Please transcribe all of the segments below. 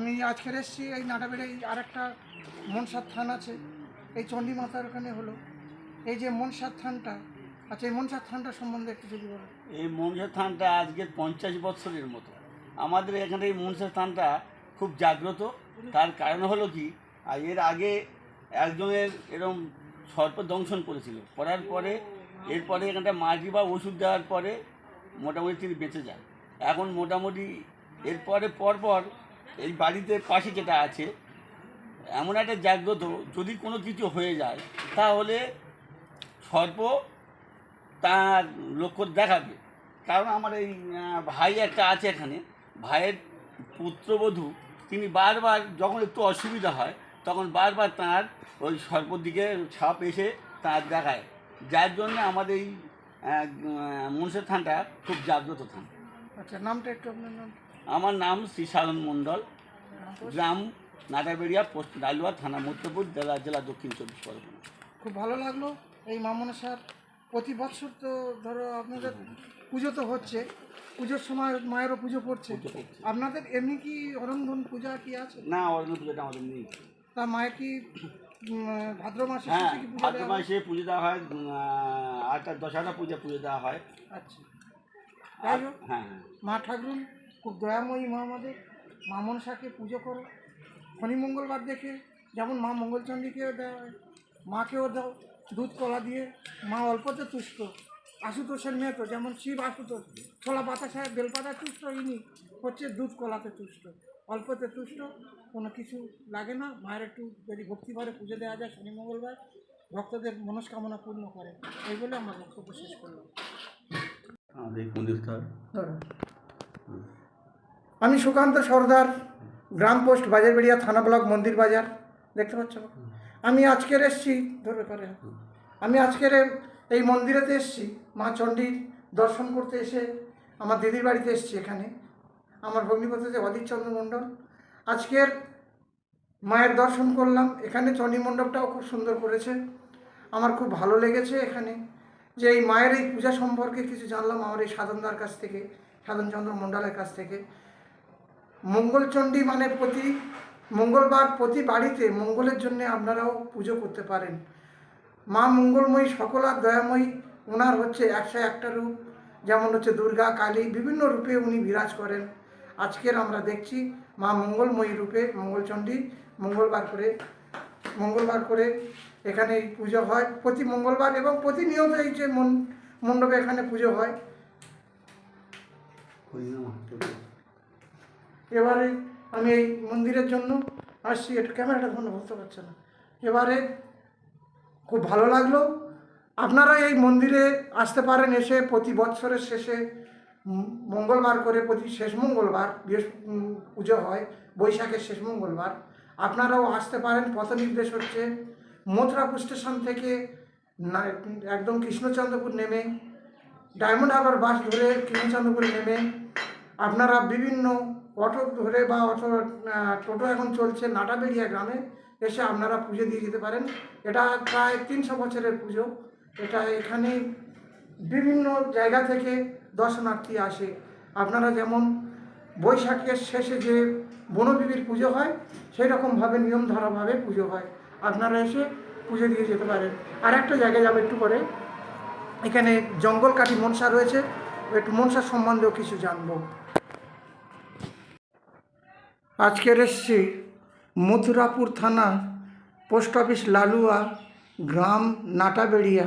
আমি আজকের এসেছি, এই নাটাবেড়ে আর একটা মনসার থান আছে। এই চণ্ডী মাতার ওখানে হলো। এই যে মনসার থানটা আচ্ছা এই মনসার থানটা সম্বন্ধে একটু যদি বলেন। এই মনসার থানটা আজকে পঞ্চাশ বছরের মতো। আমাদের এখানে এই মনসার থানটা খুব জাগ্রত। তার কারণ হলো কি এর আগে একজনের এরম সর্প দংশন করেছিল। করার পরে, এরপরে এখানটা মাটি বা ওষুধ দেওয়ার পরে মোটামুটি তিনি বেঁচে যান। এখন মোটামুটি এরপরে পরপর এই বাড়িতে পাশে যেটা আছে, এমন একটা জাগ্রত, যদি কোনো কিছু হয়ে যায়, তাহলে সর্প তার লক্ষ্য দেখাবে। কারণ আমার এই ভাই একটা আছে এখানে। ভাইয়ের পুত্রবধূ, তিনি বারবার যখন একটু অসুবিধা হয়, তখন বারবার তার ওই সর্পর দিকে ছাপ এসে তার দেখায়। যার জন্য আমাদের এই মনসের থানটা খুব জাগ্রত থান। আচ্ছা নামটা একটু আপনার নাম? আমার নাম শ্রী সাধন মণ্ডল গ্রাম নাটাবেড়িয়া পোস্ট ডালুয়া থানা মধ্যপুর জেলা জেলা দক্ষিণ চব্বিশ পরগনা। খুব ভালো লাগল। এই মামনসার প্রতি বছর তো ধরো আপনাদের পুজো তো হচ্ছে পুজোর সময় মায়েরও পুজো পড়ছে। আপনাদের এমনি কি অরন্ধন পূজা কি আছে? না অরণ্য পুজোটা আমাদের নেই। তা মায়ের কি ভাদ্র মাসে হ্যাঁ ভাদ্র মাসে পুজো দেওয়া হয় আটটা দশটা পূজা পুজো দেওয়া হয়। আচ্ছা। হ্যাঁ হ্যাঁ। মা ঠাকুর খুব দয়াময়ী মা আমাদের মা মনসাকে পুজো করো। শনি মঙ্গলবার দেখে যেমন মা মঙ্গলচণ্ডীকেও দেওয়া হয় মাকেও দাও দুধ কলা দিয়ে মা অল্পতে তুষ্ট। আশুতোষের মেয়ে তো যেমন শিব আশুতোষ ছোলা বাতাসায় বেলপাতা তুষ্ট ইনি হচ্ছে দুধ কলাতে তুষ্ট। অল্পতে তুষ্ট কোনো কিছু লাগে না মায়ের একটু যদি ভক্তিভরে পুজো দেওয়া যায় শনি মঙ্গলবার ভক্তদের মনস্কামনা পূর্ণ করে। এই বলে আমার বক্তব্য শেষ করলাম। আমাদের। আমি সুকান্ত সর্দার, গ্রাম পোস্ট, বাজারবেড়িয়া, থানা ব্লক, মন্দির বাজার। দেখতে পাচ্ছ? আমি আজকের এসছি ধরে করে আমি আজকের এই মন্দিরেতে এসছি, মা চণ্ডীর দর্শন করতে এসে আমার দিদির বাড়িতে এসছি এখানে। আমার ভগ্নিপতি যে অদিতচন্দ্র মণ্ডল। আজকের মায়ের দর্শন করলাম। এখানে চণ্ডী মণ্ডপটাও খুব সুন্দর করেছে। আমার খুব ভালো লেগেছে এখানে। যে এই মায়ের এই পূজা সম্পর্কে কিছু জানলাম আমার এই সাধনদার কাছ থেকে, সাধনচন্দ্র মণ্ডলের কাছ থেকে। মঙ্গলচণ্ডী মানে প্রতি, মঙ্গলবার প্রতি বাড়িতে মঙ্গলের জন্য আপনারাও পুজো করতে পারেন। মা মঙ্গলময়ী সকলার দয়াময়ী, ওনার হচ্ছে একশো একটা রূপ, যেমন হচ্ছে দুর্গা, কালী, বিভিন্ন রূপে উনি বিরাজ করেন। আজকের আমরা দেখছি মা মঙ্গলময়ী রূপে মঙ্গলচণ্ডী মঙ্গলবার করে মঙ্গলবার করে এখানে পুজো হয়। প্রতি মঙ্গলবার এবং প্রতিনিয়ত এই যে মন, মণ্ডপে এখানে পুজো হয়। এবারে আমি এই মন্দিরের জন্য আসছি, একটু ক্যামেরাটা ধরে বুঝতে পারছে না। এবারে খুব ভালো লাগল। আপনারা এই মন্দিরে আসতে পারেন এসে প্রতি বৎসরের শেষে মঙ্গলবার করে প্রতি শেষ মঙ্গলবার পুজো হয়, বৈশাখের শেষ মঙ্গলবার, আপনারাও আসতে পারেন। পথ নির্দেশ হচ্ছে মথুরাপুর স্টেশন থেকে না, একদম কৃষ্ণচন্দ্রপুর নেমে, ডায়মন্ড হারবার বাস ধরে কৃষ্ণচন্দ্রপুর নেমে, আপনারা বিভিন্ন অটো ধরে বা অটো টোটো এখন চলছে নাটাবেড়িয়া গ্রামে, এসে আপনারা পুজো দিয়ে যেতে পারেন। এটা প্রায় তিনশো বছরের পুজো। এটা এখানে বিভিন্ন জায়গা থেকে দর্শনার্থী আসে। আপনারা যেমন বৈশাখের শেষে যে বনবিবির পুজো হয় সেই রকমভাবে নিয়মধারাভাবে পুজো হয়। আপনারা এসে পুজো দিয়ে যেতে পারেন। আর একটা জায়গায় যাব একটু পরে। এখানে জঙ্গল কাঠি মনসা রয়েছে। একটু মনসার সম্বন্ধেও কিছু জানব। আজকের এসছি মথুরাপুর থানা পোস্ট অফিস লালুয়া গ্রাম নাটাবেড়িয়া।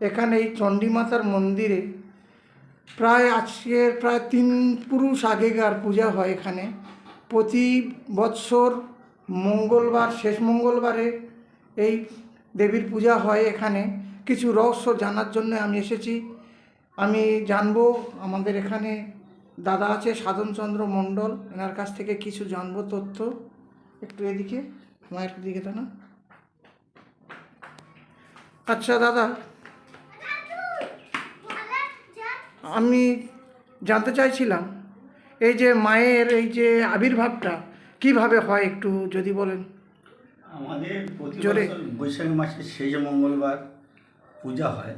এখানে এই চণ্ডীমাতার মন্দিরে প্রায় আজকের প্রায় তিন পুরুষ আগেকার পূজা হয় এখানে। প্রতি বৎসর মঙ্গলবার, শেষ মঙ্গলবারে এই দেবীর পূজা হয় এখানে। কিছু রহস্য জানার জন্য আমি এসেছি। আমি জানব আমাদের এখানে দাদা আছে সাধনচন্দ্র মণ্ডল এনার কাছ থেকে কিছু জানব তথ্য। একটু এদিকে মায়ের দিকে তো না আচ্ছা দাদা। আমি জানতে চাইছিলাম এই যে মায়ের এই যে আবির্ভাবটা কীভাবে হয় একটু যদি বলেন? আমাদের প্রতি বৈশাখ মাসের শেষ মঙ্গলবার পূজা হয়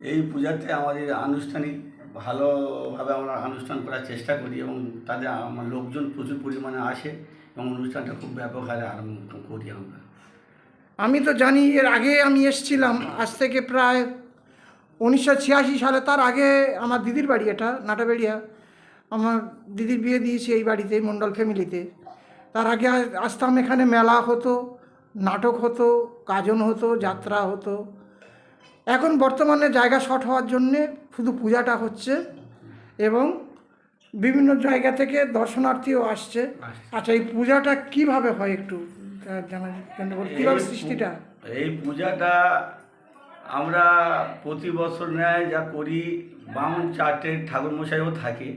এই পূজাতে আমাদের আনুষ্ঠানিক ভালোভাবে আমরা অনুষ্ঠান করার চেষ্টা করি এবং তাদের আমার লোকজন প্রচুর পরিমাণে আসে এবং অনুষ্ঠানটা খুব ব্যাপক হারে আরম্ভ করি আমরা। আমি তো জানি এর আগে আমি এসছিলাম, আজ থেকে প্রায় উনিশশো ছিয়াশি সালে, তার আগে আমার দিদির বাড়ি এটা, নাটাবেড়িয়া। আমার দিদির বিয়ে দিয়েছি এই বাড়িতে, মণ্ডল ফ্যামিলিতে। তার আগে আসতাম এখানে, মেলা হতো, নাটক হতো গাজন হতো, যাত্রা হতো। এখন বর্তমানে জায়গা শর্ট হওয়ার জন্যে শুধু পূজাটা হচ্ছে এবং বিভিন্ন জায়গা থেকে দর্শনার্থীও আসছে। আচ্ছা এই পূজাটা কীভাবে হয় একটু জানা কীভাবে সৃষ্টিটা? এই পূজাটা আমরা প্রতি বছর ন্যায় যা করি বামন চারটে ঠাকুরমশাইও থাকে।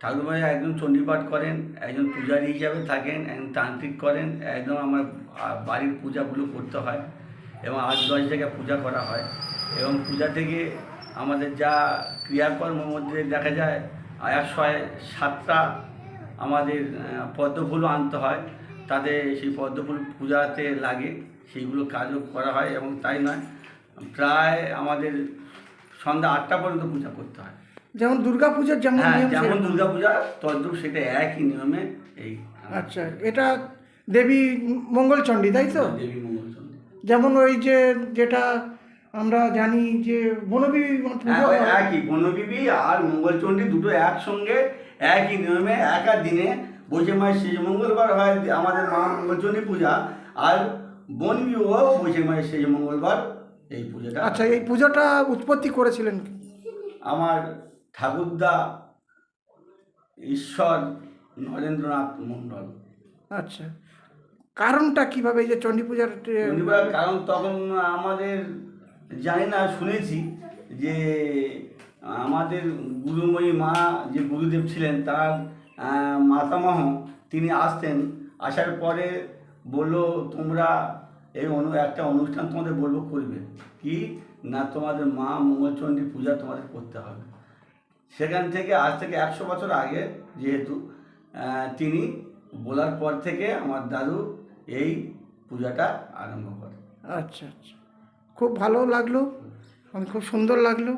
ঠাকুরমশাই একজন চণ্ডীপাঠ করেন একজন পূজারী হিসাবে থাকেন একজন তান্ত্রিক করেন একদম আমার বাড়ির পূজাগুলো করতে হয়। এবং আট দশ জায়গায় পূজা করা হয়। এবং পূজা থেকে আমাদের যা ক্রিয়াকর্মের মধ্যে দেখা যায় একশো সাতটা আমাদের পদ্মফুলও আনতে হয়। তাতে সেই পদ্মফুল পূজাতে লাগে সেইগুলো কাজও করা হয় এবং তাই নয় প্রায় আমাদের সন্ধ্যা আটটা পর্যন্ত পূজা করতে হয়। যেমন দুর্গা পুজোর যেমন হ্যাঁ যেমন। দুর্গা পূজা তদ্রুপ সেটা একই নিয়মে এই আচ্ছা এটা দেবী মঙ্গলচণ্ডী তাই তো? দেবী যেমন ওই যে যেটা আমরা জানি যে বনবী পুজো হ্যাঁ। একই বনবিবি আর মঙ্গলচণ্ডী দুটো একসঙ্গে একই নিয়মে একা দিনে বৈশাখ মাসের শেষ মঙ্গলবার হয় আমাদের মা মঙ্গলচণ্ডী পূজা আর বনবিও বৈশাখ মাসের শেষ মঙ্গলবার এই পূজাটা। আচ্ছা এই পুজোটা উৎপত্তি করেছিলেন আমার ঠাকুরদা ঈশ্বর নরেন্দ্রনাথ মণ্ডল। আচ্ছা কারণটা কীভাবে এই যে চণ্ডী পূজার কারণ তখন আমাদের জানি না, শুনেছি যে আমাদের গুরুময়ী মা যে গুরুদেব ছিলেন, তার মাতামহ তিনি আসতেন। আসার পরে বলল, তোমরা এই অনু, একটা অনুষ্ঠান তোমাদের বলব করবে। কি? না, তোমাদের মা মঙ্গলচণ্ডী পূজা তোমাদের করতে হবে। সেখান থেকে, আজ থেকে একশো বছর আগে যেহেতু তিনি বলার পর থেকে আমার দাদু এই পূজাটা আরম্ভ করে। আচ্ছা আচ্ছা। খুব ভালো লাগল খুব সুন্দর লাগল।